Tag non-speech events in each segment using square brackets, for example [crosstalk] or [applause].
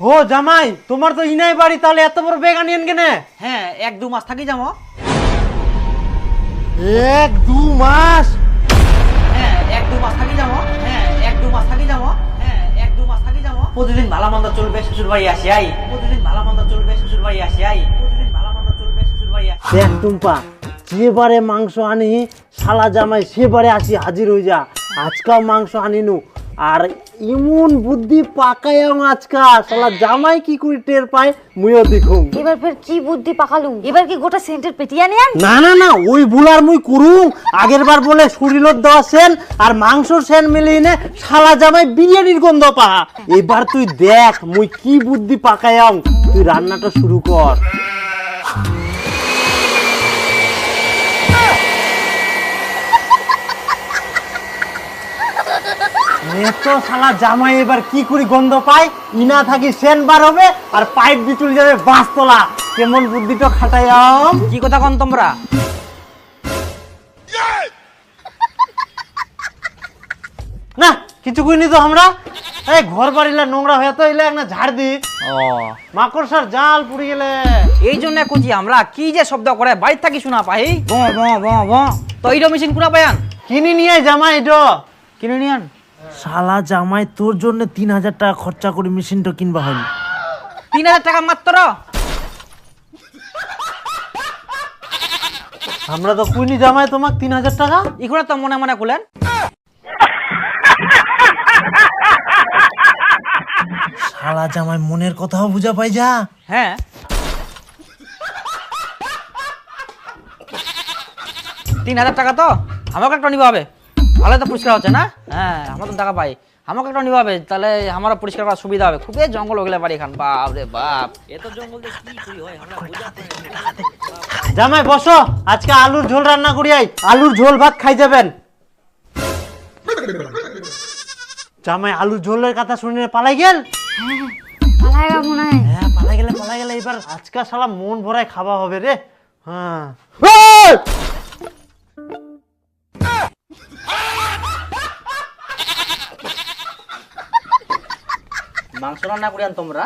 ও জামাই তোমার তো ইনাই বাড়ি তাহলে এত বড় বেগ আনিয়েন কেনে? হ্যাঁ এক দু মাস থাকি যাব। এক দু মাস? হ্যাঁ এক দু মাস থাকি যাব। হ্যাঁ এক দু মাস থাকি যাব। হ্যাঁ এক দু মাস থাকি যাব। প্রতিদিন ভালো মন্দ চলবে শ্বশুর বাড়ি আসি আই। প্রতিদিন ভালো মন্দ চলবে শ্বশুর বাড়ি আসি আই। প্রতিদিন ভালো মন্দ চলবে শ্বশুর বাড়ি আসি। দেখ টুম্পা যেবারে মাংস আনি শালা জামাই সেবারে আসি হাজির হয়ে যা আজকাও মাংস আনিনু আর ইমন বুদ্ধি পাকায়াম আজকা শালা জামাই কি করে টের পায়? মুইও দেখুম। এবার ফের কি বুদ্ধি পাকালু এবার কি গোটা সেন্টের পেটিয়া নিয়ে না না না ওই বুলার মুই করুম। আগের বার বলে শরীরত দেওয়া সেন আর মাংসর সেন মিলিয়ে নে শালা জামাই বিরিয়ানির গন্ধ পা। এবার তুই দেখ মুই কি বুদ্ধি পাকায়াম তুই রান্নাটা শুরু কর। এত শালা জামাই এবার কি করে গন্ধ পায়? ইনা থাকি সেন বার হবে আর পাইপ দিয়ে চলে যাবে কেমন বুদ্ধিটা খাটাইয়াম কি কথা কন তোমরা? না কিছু কইনি তো আমরা। এই ঘর বাড়িলা নোংরা হয়ে তো এলে একটা ঝাড় দি। ও। মাকড়সার জাল পুড়ে গেলে। এই জন্য কুচি আমরা কি যে শব্দ করে বাড়ি থাকি শোনা পাই। ব ব ব ব। তো এইটা মেশিন কুনা পায়ান? কিনে নিয়ে জামাই এটা কিনে নিয়ান শালা জামাই তোর জন্য তিন হাজার টাকা খরচা করে মেশিনটা কিনবা হল তিন হাজার টাকা মাত্র? আমরা তো কুইনি জামাই তোমাক তিন হাজার টাকা? ইখুনা তো মনে মনে করলেন শালা জামাই মনের কথাও বুঝা পাই যা। হ্যাঁ। তিন হাজার টাকা তো? আমাকে একটা নিবা হবে। ভালো তো পরিষ্কার হচ্ছে না? হ্যাঁ আমার তো টাকা পাই। আমাকে একটা নিবা হবে তাহলে আমারও পরিষ্কার করার সুবিধা হবে। খুবই জঙ্গল হয়ে গেলে বাড়ি খান বাপ রে বাপ। এত জঙ্গল হয়? আমরা জামাই বসো। আজকে আলুর ঝোল রান্না করি আই। আলুর ঝোল ভাত খাই যাবেন। জামাই আলুর ঝোলের কথা শুনে পালাই গেল? পালাইবা মনে হয়। হ্যাঁ পালাই গেলে পালাই গেলে। এবার আজকে শালা মন ভরায় খাওয়া হবে রে। হ্যাঁ। মাংস রান্না করিয়ান তোমরা।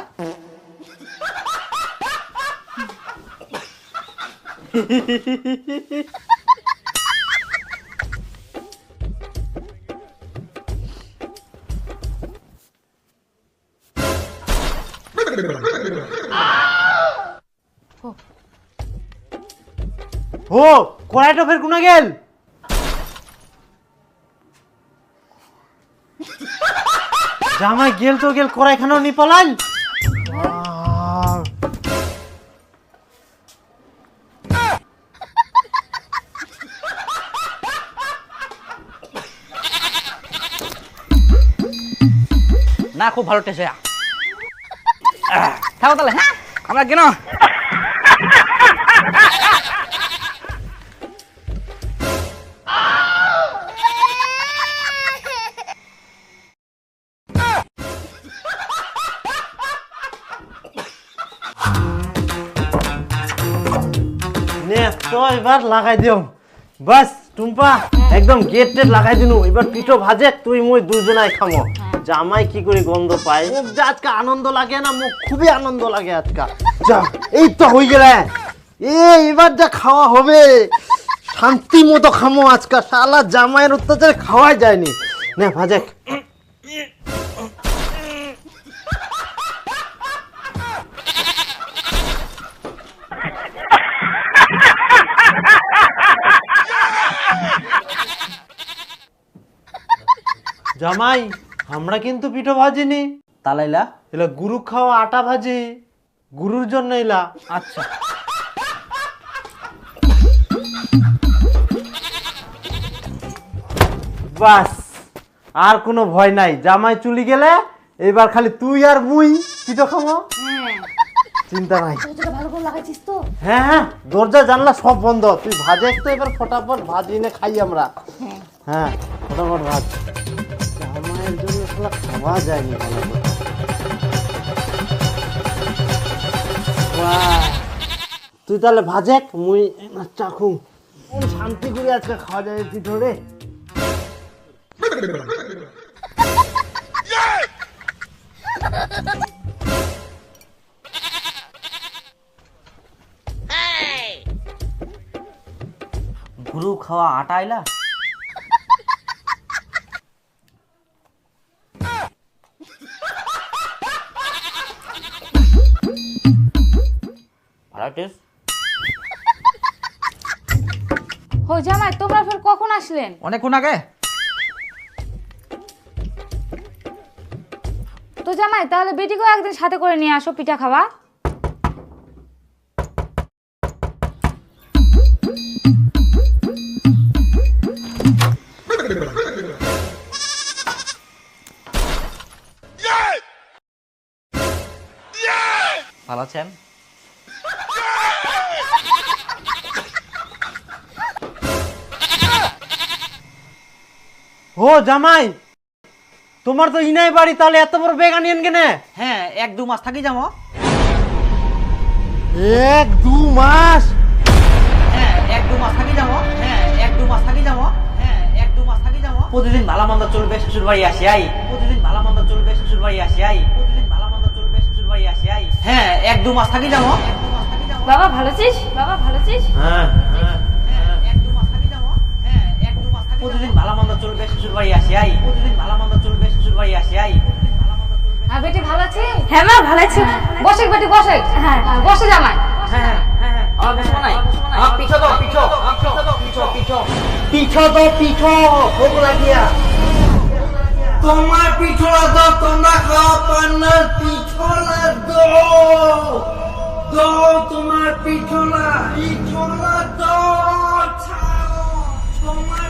ও কড়াইটা ফের কোনা গেল? জামাই গেল তো গেল, কড়াইখানাও নি পালাইল। না, খুব ভালো টেস্ট থাকো তাহলে হ্যাঁ? আমরা কেন এবার লাগাই দিও বাস টুম্পা একদম গেট টেট লাগাই দিনু। এবার পিঠো ভাজে তুই মুই দুজনাই খামো। জামাই কি করে গন্ধ পায়? যে আজকে আনন্দ লাগে না মুখ খুবই আনন্দ লাগে আজকে। যা এই তো হয়ে গেলে। এ এবার যা খাওয়া হবে। শান্তি মতো খামো আজকে। শালা জামাইয়ের অত্যাচারে খাওয়াই যায়নি। নে ভাজে। জামাই আমরা কিন্তু পিঠো ভাজিনি। তালাইলা। এলা গুরু খাওয়া আটা ভাজি। গুরুর জন্য এলা আচ্ছা। বাস আর কোনো ভয় নাই। জামাই চুলি গেলে এবার খালি তুই আর মুই পিঠো খাব হ্যাঁ। চিন্তা নাই। ভালো করে লাগাইছিস তো? হ্যাঁ হ্যাঁ দরজা জানলা সব বন্ধ। তুই ভাজে তো এবার ফটাফট ভাজি নে খাই আমরা। হ্যাঁ। হ্যাঁ ফটাফট ভাজ। মশলা খাওয়া যায়নি ভালো করে তুই তাহলে ভাজেক মুই চাখু। কোন শান্তি করে আজকে খাওয়া যায় তুই ধরে? গুরু খাওয়া আটা আইলা? ভালো টেস্ট হো জামাই তোমরা ফের কখন আসলেন? অনেকক্ষণ আগে। তো জামাই তাহলে বেটিকেও একদিন সাথে করে নিয়ে আসো পিঠা খাওয়া। ভালো আছেন? ও জামাই তোমার তো ইনাই বাড়ি তাহলে এত বড় বেগ আনিয়েন কেনে? হ্যাঁ এক দু মাস থাকি যাব। এক দু মাস? হ্যাঁ এক দু মাস থাকি যাব। হ্যাঁ এক দু মাস থাকি যাব। হ্যাঁ এক দু মাস থাকি যাব। প্রতিদিন ভালো মন্দ চলবে শ্বশুর বাড়ি আসি আই। প্রতিদিন ভালো মন্দ চলবে শ্বশুর বাড়ি আসি আই। প্রতিদিন ভালো মন্দ চলবে শ্বশুর বাড়ি আসি আই। হ্যাঁ এক দু মাস থাকি যাব। বাবা ভালো আছিস? বাবা ভালো আছিস? হ্যাঁ হ্যাঁ এক দু মাস থাকি যাব হ্যাঁ এক দু মাস থাকি প্রতিদিন ভালো মন্দ চলবে শ্বশুর বাড়ি আসি আই। প্রতিদিন ভালো মন্দ চলবে শ্বশুর বাড়ি আসি আই। হ্যাঁ বেটি ভালো আছে? হ্যাঁ মা ভালো আছি। বসে বেটি বসে। হ্যাঁ। বসে জামাই হ্যাঁ হ্যাঁ হ্যাঁ আমার নাই। আমার পিঠো দাও পিঠো। পিঠো দাও পিঠো। পিঠো পিঠো তো পিঠো। ভোগ লাগিয়া। তোমার পিঠোলা তো তোমরা খাওয়া পান্নার পিঠোলা দো দো তোমার পিঠোলা পিঠোলা দো ছাড়ো। তোমার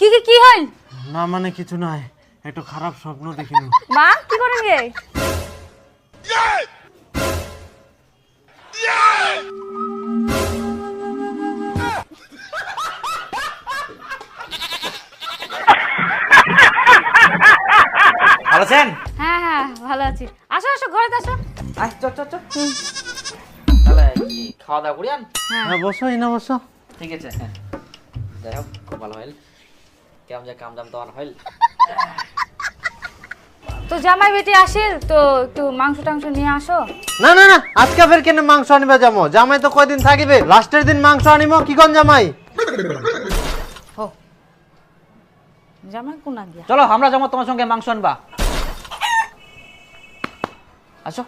কি কি কি হল? না মানে কিছু নাই একটু খারাপ স্বপ্ন দেখিনু। মা কি করে গে? আছেন হ্যাঁ হ্যাঁ ভালো আছি। আসো আসো ঘরে আসো। আয় চ চ চ তাহলে কি খাওয়া দাওয়া করি আন হ্যাঁ। হ্যাঁ বসো ইনা বসো। ঠিক আছে। হ্যাঁ। যাই হোক খুব ভালো হইল। কেমন যা কাম দাম তোমার হইল। তো জামাই বেটি আসিল তো একটু মাংস টাংস নিয়ে আসো। না না না আজকে ফের কেন মাংস আনিবা যাব। জামাই তো কয়দিন থাকিবে? লাস্টের দিন মাংস আনিব কি কোন জামাই? জামাই কোনা গিয়া চলো আমরা যাব তোমার সঙ্গে মাংস আনবা। আসো।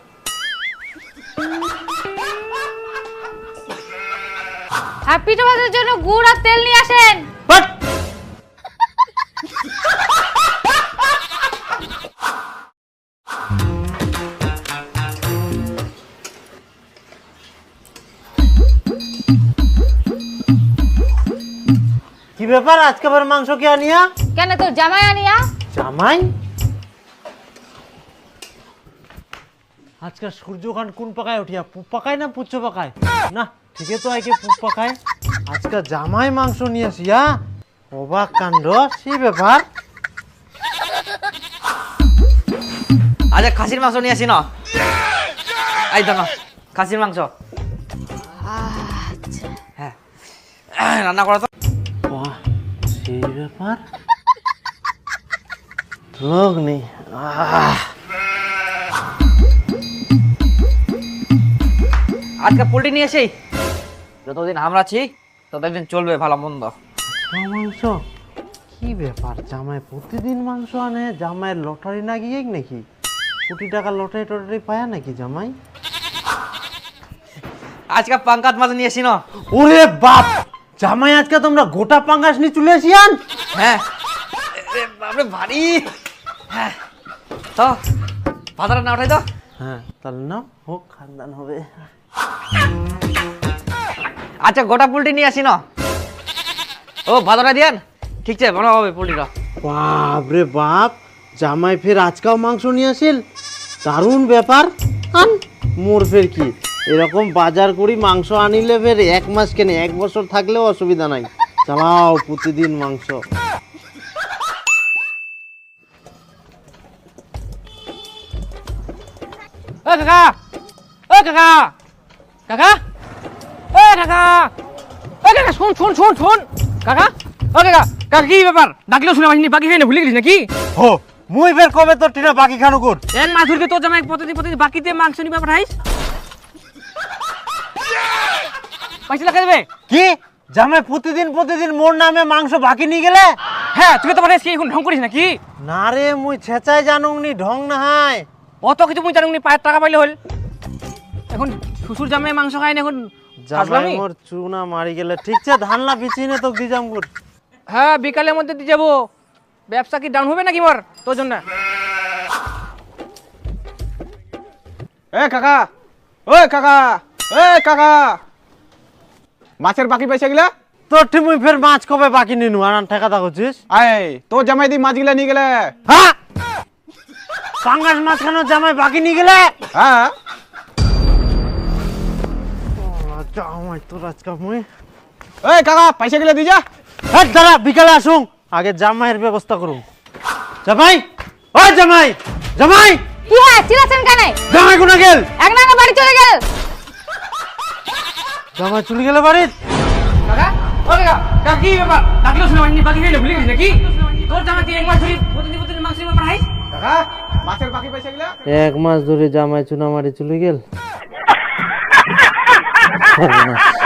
আর পিঠে ভাজার জন্য গুড় আর তেল নিয়ে আসেন। কি ব্যাপার? আজকে আবার মাংস কে আনিয়া? কেন তোর জামাই আনিয়া? জামাই? আজকে সূর্যখান কোন পাকায় উঠিয়া পুপ পাকায় না পুচ্ছ পাকায়? না, ঠিকই তো আইকে পুপ পাকায়। আজকাল জামাই মাংস নিয়ে আসিয়া অবাক কাণ্ড সেই ব্যাপার? আচ্ছা খাসির মাংস নিয়ে আসি, না? আই তো না খাসির মাংস। হ্যাঁ। রান্না করা তো সেই ব্যাপার? লোক নেই আহ। আজকে পোল্ট্রি নিয়ে এসেই। যতদিন আমরা আছি ততদিন চলবে ভালো মন্দ। মাংস কি ব্যাপার? জামাই প্রতিদিন মাংস আনে জামাইয়ের লটারি না গিয়ে নাকি? কোটি টাকা লটারি টটারি পায় নাকি জামাই? আজকে পাঙ্কাত মাছ নিয়ে এসি না। ওরে বাপ! জামাই আজকে তোমরা গোটা পাঙ্গাস নিয়ে চলে আসিয়ান হ্যাঁ। বাপরে ভারী। হ্যাঁ। তো ভাতাটা না ওঠাই তো হ্যাঁ তাহলে না হোক খানদান হবে। আচ্ছা গোটা পোল্ট্রি নিয়ে আসি না? ও ভাতাটা দিয়ান? ঠিক আছে ভালো হবে পোল্ট্রিটা বাপ রে বাপ জামাই ফের আজকাও মাংস নিয়ে আসিল? দারুণ ব্যাপার। আন মোর ফের কি? এরকম বাজার করি মাংস আনিলে ফের এক মাস কেনে এক বছর থাকলেও অসুবিধা নাই। চালাও প্রতিদিন মাংস। ও কাকা! ও কাকা! কাকা! ও কাকা! ও কাকা শুন শুন শুন শুন! কাকা! ও কাকা কাকা কি ব্যাপার? ডাকলেও শুনে পাইনি বাকি খাই না ভুলে গেছিস নাকি? হো মুই ফের কবে তোর টিনা বাকি খানো কর এন মাছ ধরকে তোর জামাই প্রতিদিন প্রতিদিন বাকিতে মাংস নিবা পাঠাইস পয়সা লাগা দেবে? কি? জামাই প্রতিদিন প্রতিদিন মোর নামে মাংস বাকি নিয়ে গেলে? হ্যাঁ তুই তো পাঠাইস কি এখন ঢং করিস নাকি? না রে মুই ছেঁচাই জানুং নি ঢং না হাই অত কিছু মুই জানুনি পায়ের টাকা পাইলে হল। এখন শ্বশুর জামাই মাংস খাই না এখন জামাই মোর চুনা মারি গেলে ঠিক আছে ধানলা বিচি নে তোকে দিজাম গুড় হ্যাঁ বিকালের মধ্যে দিয়ে যাব। ব্যবসা কি ডাউন হবে নাকি মোর? তোর জন্য। এ কাকা! ও কাকা! এ কাকা! মাছের বাকি পয়সা গিলা? তোর ঠিক মুই ফের মাছ কবে বাকি নিনু? আনান ঠেকা দা করছিস? আয় তোর জামাই দি মাছ গিলা নিয়ে গেলে। হ্যাঁ? পাঙ্গাস মাছ কেন জামাই বাকি নিয়ে গেলে? হ্যাঁ। জামাই তোর আজকে মুই। এ কাকা পয়সা গিলা দি যা। হ্যাঁ দাঁড়া বিকালে আসুন। আগে জামাইয়ের ব্যবস্থা করুন। জামাই ও জামাই জামাই। কি হয়? চিল্লাছেন কেন? জামাই কোনা গেল? এক নাঙ্গা বাড়ি চলে গেল। জামাই চলে গেলে বাড়ির? কাকা ও কাকা কাকা কি ব্যাপার? ডাকলেও শুনে বাকি না ভুলে গেছিস নাকি? তোর জামাই তুই এক মাস ধরে প্রতিদিন প্রতিদিন মাংস কাকা এক মাস ধরে জামাই চুনা মারি চলে গেল। [laughs]